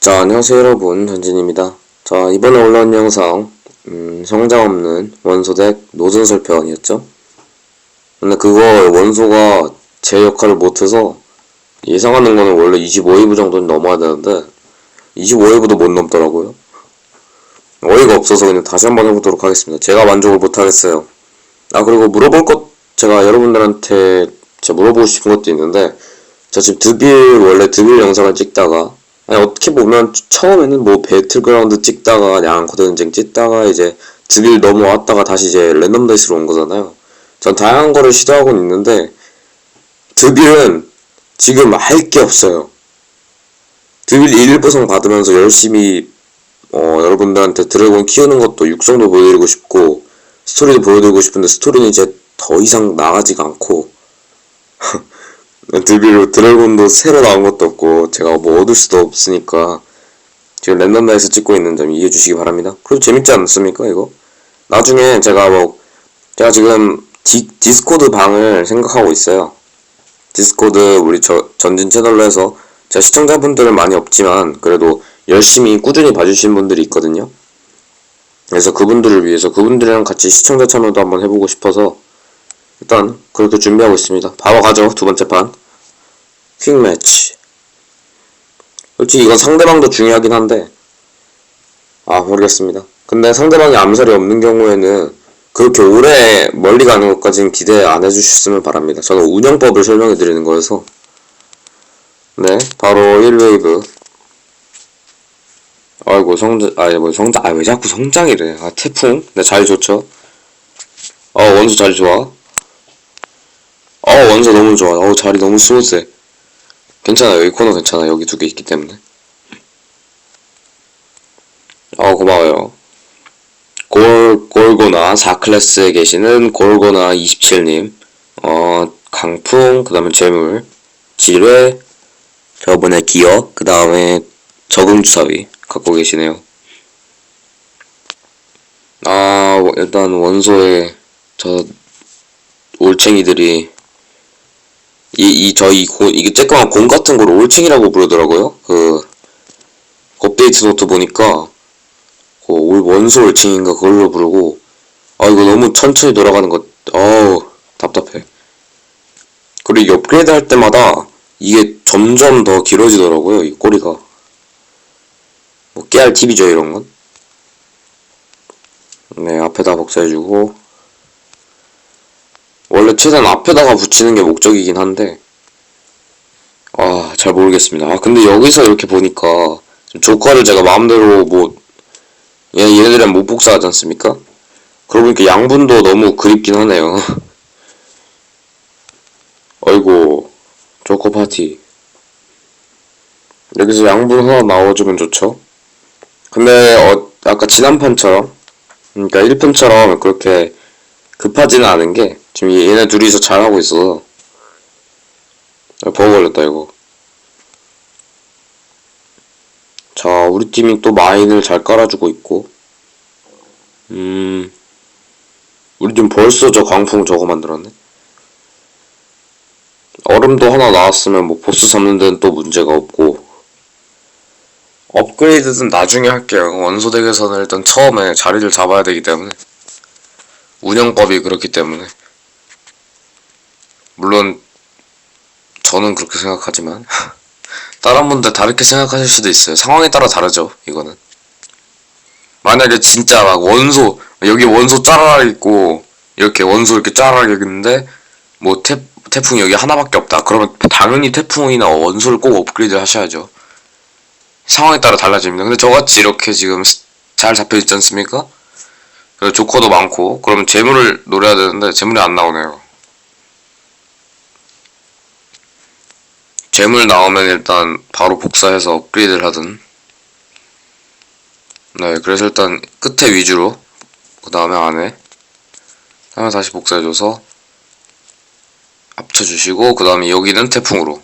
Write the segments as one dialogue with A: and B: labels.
A: 자, 안녕하세요 여러분, 전진입니다. 자, 이번에 올라온 영상, 음, 성장 없는 원소덱 노전설 편이었죠? 근데 그거 원소가 제 역할을 못해서 예상하는 거는 원래 25웨이브 정도는 넘어야 되는데 25웨이브도 못 넘더라고요. 어이가 없어서 그냥 다시 한번 해보도록 하겠습니다. 제가 만족을 못하겠어요. 아, 그리고 물어볼 것, 제가 여러분들한테 제가 물어보고 싶은 것도 있는데 저 지금 드빌, 원래 드빌 영상을 찍다가 아니, 어떻게 보면 처음에는 뭐 배틀그라운드 찍다가 양코전쟁 찍다가 이제 드빌 넘어왔다가 다시 이제 랜덤 다이스로 온 거잖아요. 전 다양한 거를 시도하고 있는데 드빌은 지금 할 게 없어요. 드빌 1부성 받으면서 열심히 어, 여러분들한테 드래곤 키우는 것도 육성도 보여드리고 싶고 스토리도 보여드리고 싶은데 스토리는 이제 더 이상 나가지가 않고 드빌로 드래곤도 새로 나온 것도 없고 제가 뭐 얻을 수도 없으니까 지금 랜덤다에서 찍고 있는 점 이해해 주시기 바랍니다. 그래도 재밌지 않습니까 이거? 나중에 제가 뭐 제가 지금 디, 디스코드 방을 생각하고 있어요. 디스코드 우리 저, 전진 채널로 해서 제가 시청자분들은 많이 없지만 그래도 열심히 꾸준히 봐주신 분들이 있거든요. 그래서 그분들을 위해서 그분들이랑 같이 시청자 참여도 한번 해보고 싶어서 일단 그렇게 준비하고 있습니다. 바로 가죠 두 번째 판 퀵매치 솔직히 이건 상대방도 중요하긴 한데. 아 모르겠습니다. 근데 상대방이 암살이 없는 경우에는 그렇게 오래 멀리 가는 것까지는 기대 안 해주셨으면 바랍니다. 저는 운영법을 설명해 드리는 거여서. 네 바로 1웨이브. 아이고 성장 아니 뭐 성장 아왜 자꾸 성장이래. 아 태풍? 네 자리 좋죠? 어 원수 자리 좋아. 어 원수 너무 좋아. 어 자리 너무 스무스해 괜찮아요. 이 코너 괜찮아 여기 두 개 있기 때문에. 어 고마워요. 골 골고나 4클래스에 계시는 골고나 27님. 어 강풍 그 다음에 재물 지뢰 저번에 기억 그 다음에 적응 주사위 갖고 계시네요. 아 일단 원소에 저 올챙이들이 이이 저이 이게 쬐끄만 공 같은 걸 올챙이라고 부르더라고요. 그 업데이트 노트 보니까 그 올 원소 올챙인가 그걸로 부르고 아 이거 너무 천천히 돌아가는 것 어우 답답해. 그리고 업그레이드 할 때마다 이게 점점 더 길어지더라고요 이 꼬리가. 뭐 깨알 팁이죠 이런 건. 네 앞에다 복사해주고 원래 최대한 앞에다가 붙이는 게 목적이긴 한데 아 잘 모르겠습니다. 아 근데 여기서 이렇게 보니까 조커를 제가 마음대로 뭐 얘, 얘네들은 못 복사하지 않습니까? 그러고 보니까 양분도 너무 그립긴 하네요. 어이구 조커 파티 여기서 양분 하나 나와주면 좋죠. 근데 어, 아까 지난 판처럼 그러니까 1편처럼 그렇게 급하지는 않은 게 지금 얘네 둘이서 잘하고 있어서 아, 버거 걸렸다 이거. 자 우리 팀이 또 마인을 잘 깔아주고 있고. 음. 우리 팀 벌써 저 광풍 저거 만들었네. 얼음도 하나 나왔으면 뭐 보스 잡는 데는 또 문제가 없고. 업그레이드는 나중에 할게요. 원소 덱에서는 일단 처음에 자리를 잡아야 되기 때문에. 운영법이 그렇기 때문에 물론 저는 그렇게 생각하지만 다른 분들 다르게 생각하실 수도 있어요. 상황에 따라 다르죠. 이거는 만약에 진짜 막 원소 여기 원소 짜라락 있고 이렇게 원소 이렇게 짜라락 있는데 뭐 태, 태풍이 여기 하나밖에 없다. 그러면 당연히 태풍이나 원소를 꼭 업그레이드 하셔야죠. 상황에 따라 달라집니다. 근데 저같이 이렇게 지금 잘 잡혀있지 않습니까? 조커도 많고 그러면 재물을 노려야 되는데 재물이 안 나오네요. 재물 나오면 일단 바로 복사해서 업그레이드를 하든. 네 그래서 일단 끝에 위주로 그 다음에 안에 다음에 다시 복사해줘서 합쳐주시고 그 다음에 여기는 태풍으로.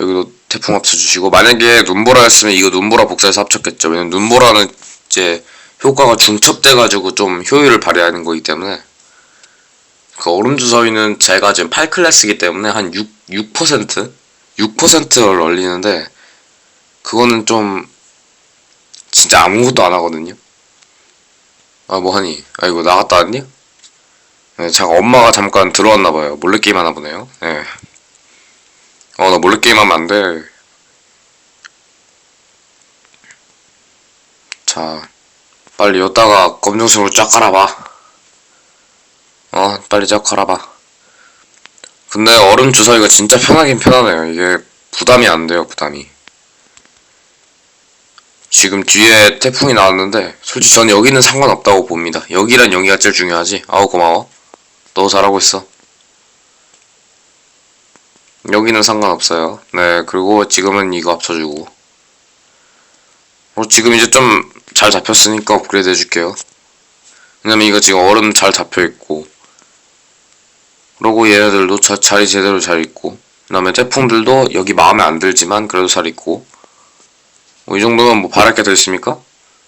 A: 여기도 태풍 합쳐주시고 만약에 눈보라였으면 이거 눈보라 복사해서 합쳤겠죠. 왜냐면 눈보라는 이제 효과가 중첩돼가지고 좀 효율을 발휘하는 거기 때문에 그 얼음 주사위는 제가 지금 8클래스이기 때문에 한 6, 6% 6%를 얼리는데 그거는 좀 진짜 아무것도 안 하거든요. 아 뭐 하니? 아이고 나갔다 왔니? 네, 잠깐 엄마가 잠깐 들어왔나 봐요. 몰래 게임 하나 보네요. 네. 어 나 몰래 게임 하면 안 돼. 자 빨리 여기다가 검정색으로 쫙 깔아봐. 어 빨리 쫙 깔아봐. 근데 얼음 주사위가 진짜 편하긴 편하네요. 이게 부담이 안 돼요, 부담이. 지금 뒤에 태풍이 나왔는데, 솔직히 저는 여기는 상관없다고 봅니다. 여기란 여기가 제일 중요하지. 아우, 고마워. 너 잘하고 있어. 여기는 상관없어요. 네, 그리고 지금은 이거 합쳐주고. 어, 지금 이제 좀 잘 잡혔으니까 업그레이드 해줄게요. 왜냐면 이거 지금 얼음 잘 잡혀있고, 그러고 얘네들도 자, 자리 제대로 잘 있고 그 다음에 태풍들도 여기 마음에 안 들지만 그래도 잘 있고 뭐 이 정도면 뭐 바랄 게 더 있습니까?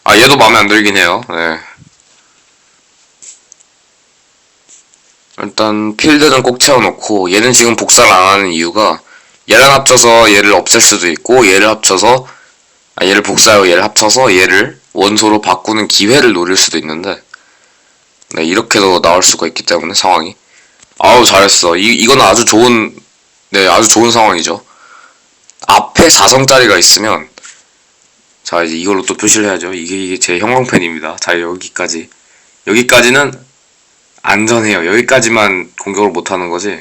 A: 아 얘도 마음에 안 들긴 해요 네. 일단 필드는 꼭 채워놓고 얘는 지금 복사를 안 하는 이유가 얘랑 합쳐서 얘를 없앨 수도 있고 얘를 합쳐서 아, 얘를 복사하고 얘를 합쳐서 얘를 원소로 바꾸는 기회를 노릴 수도 있는데 네 이렇게도 나올 수가 있기 때문에 상황이 아우 잘했어. 이 이건 아주 좋은 네 아주 좋은 상황이죠. 앞에 4성짜리가 있으면 자 이제 이걸로 또 표시를 해야죠. 이게 이게 제 형광펜입니다. 자 여기까지 여기까지는 안전해요. 여기까지만 공격을 못하는 거지.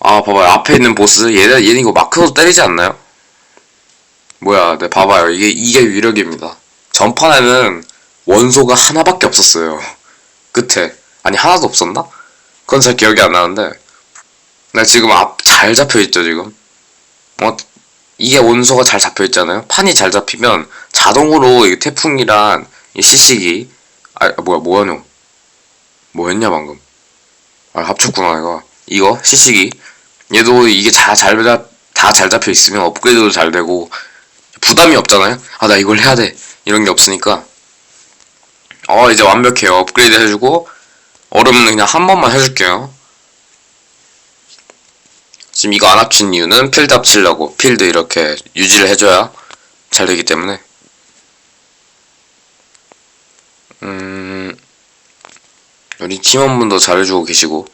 A: 아 봐봐요. 앞에 있는 보스 얘는 얘는 이거 마크로 때리지 않나요? 뭐야, 네 봐봐요. 이게 이게 위력입니다. 전판에는 원소가 하나밖에 없었어요. 끝에. 아니 하나도 없었나? 그건 잘 기억이 안 나는데. 나 지금 앞 잘 잡혀 있죠 지금? 어 이게 원소가 잘 잡혀 있잖아요? 판이 잘 잡히면 자동으로 이 태풍이란 이 시식이 아 뭐야 뭐하노? 뭐했냐 방금? 아 합쳤구나 이거. 이거 시식이 얘도 이게 다잘다 잘 잡혀 있으면 업그레이드도 잘 되고 부담이 없잖아요? 아 나 이걸 해야 돼. 이런 게 없으니까. 어 이제 완벽해요. 업그레이드 해주고 얼음은 그냥 한 번만 해줄게요. 지금 이거 안 합친 이유는 필드 합치려고 필드 이렇게 유지를 해줘야 잘 되기 때문에. 음 우리 팀원분도 잘해주고 계시고.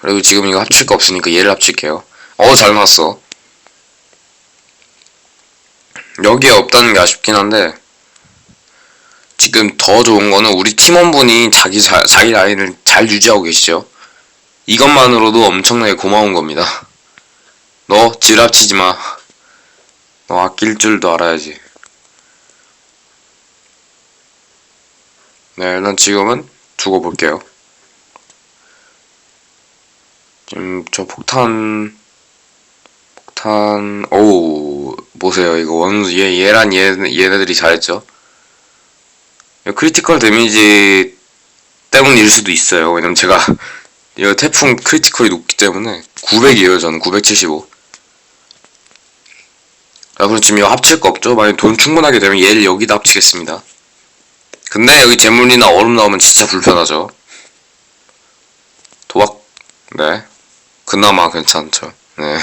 A: 그리고 지금 이거 합칠 거 없으니까 얘를 합칠게요. 어 잘 나왔어. 여기에 없다는 게 아쉽긴 한데 지금 더 좋은 거는 우리 팀원분이 자기 자, 자기 라인을 잘 유지하고 계시죠. 이것만으로도 엄청나게 고마운 겁니다. 너 지랍치지 마. 너 아낄 줄도 알아야지. 네, 일단 지금은 두고 볼게요. 지금 저 폭탄 폭탄 오우 보세요 이거 원얘 얘란 얘 얘네들이 잘했죠. 크리티컬 데미지 때문일 수도 있어요. 왜냐면 제가 이 태풍 크리티컬이 높기 때문에 900이에요. 저는 975. 아, 그럼 지금 이거 합칠 거 없죠? 만약 돈 충분하게 되면 얘를 여기다 합치겠습니다. 근데 여기 재물이나 얼음 나오면 진짜 불편하죠. 도박, 네. 그나마 괜찮죠. 네.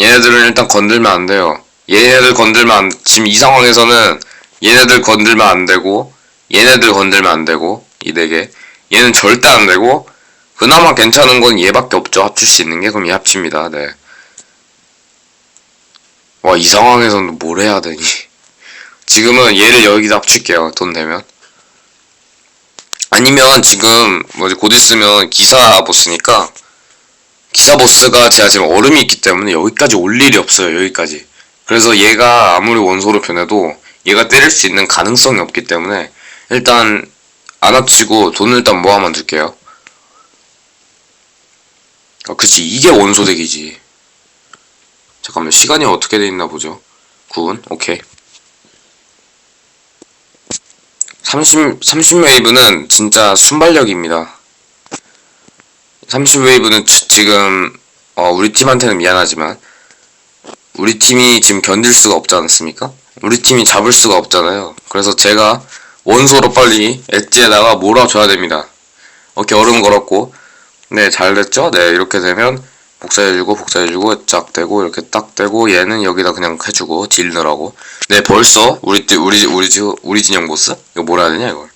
A: 얘네들은 일단 건들면 안 돼요. 얘네들 건들면 안, 지금 이 상황에서는 얘네들 건들면 안 되고 얘네들 건들면 안 되고 이 네 개. 얘는 절대 안 되고 그나마 괜찮은 건 얘밖에 없죠. 합칠 수 있는 게 그럼 얘 합칩니다. 네. 와 이 상황에서는 뭘 해야 되니? 지금은 얘를 여기다 합칠게요. 돈 되면. 아니면 지금 뭐지 곧 있으면 기사 보스니까 기사 보스가 제가 지금 얼음이 있기 때문에 여기까지 올 일이 없어요. 여기까지. 그래서 얘가 아무리 원소로 변해도 얘가 때릴 수 있는 가능성이 없기 때문에 일단 안 합치고 돈을 일단 모아만 둘게요. 아, 그치 이게 원소덱이지. 잠깐만 시간이 어떻게 돼 있나 보죠. 9분 오케이. 30 30웨이브는 진짜 순발력입니다. 30웨이브는 지금 어, 우리 팀한테는 미안하지만 우리 팀이 지금 견딜 수가 없지 않습니까? 우리 팀이 잡을 수가 없잖아요. 그래서 제가 원소로 빨리 엣지에다가 몰아줘야 됩니다. 오케이 얼음 걸었고 네, 잘 됐죠? 네, 이렇게 되면 복사해주고 복사해주고 쫙 되고 이렇게 딱 되고 얘는 여기다 그냥 해주고 딜 넣으라고. 네, 벌써 우리 띠- 우리 우리 지- 우리 진영 보스? 이거 뭐라 해야 되냐 이걸?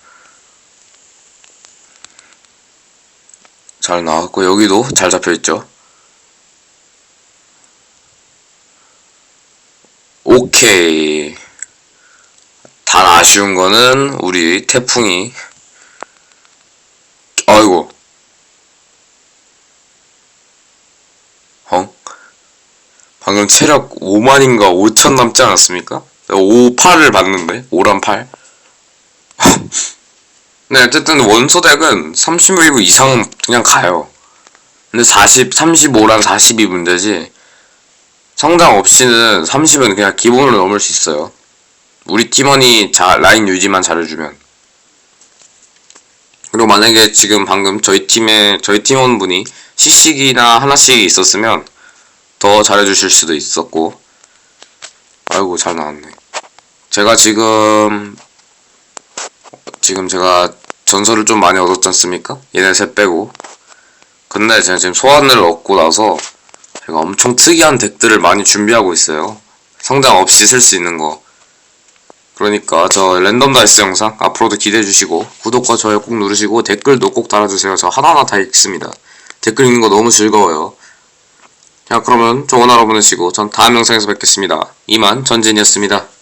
A: 잘 나왔고 여기도 잘 잡혀 있죠. 오케이. 단 아쉬운 거는 우리 태풍이 아이고 어? 방금 체력 5만인가 5천 남지 않았습니까? 5, 8을 봤는데 5란 8 네 어쨌든 원소덱은 30웨이브 이상 그냥 가요 근데 40, 35란 40이 문제지 성장 없이는 30은 그냥 기본으로 넘을 수 있어요. 우리 팀원이 자, 라인 유지만 잘해주면. 그리고 만약에 지금 방금 저희 팀에 저희 팀원분이 CC기나 하나씩 있었으면 더 잘해주실 수도 있었고. 아이고 잘 나왔네. 제가 지금 지금 제가 전설을 좀 많이 얻었지 않습니까? 얘네 셋 빼고. 근데 제가 지금 소환을 얻고 나서 제가 엄청 특이한 덱들을 많이 준비하고 있어요 성장 없이 쓸 수 있는 거 그러니까 저 랜덤 다이스 영상 앞으로도 기대해 주시고 구독과 좋아요 꼭 누르시고 댓글도 꼭 달아주세요. 저 하나하나 다 읽습니다. 댓글 읽는 거 너무 즐거워요. 자 그러면 좋은 하루 보내시고 전 다음 영상에서 뵙겠습니다. 이만 전진이었습니다.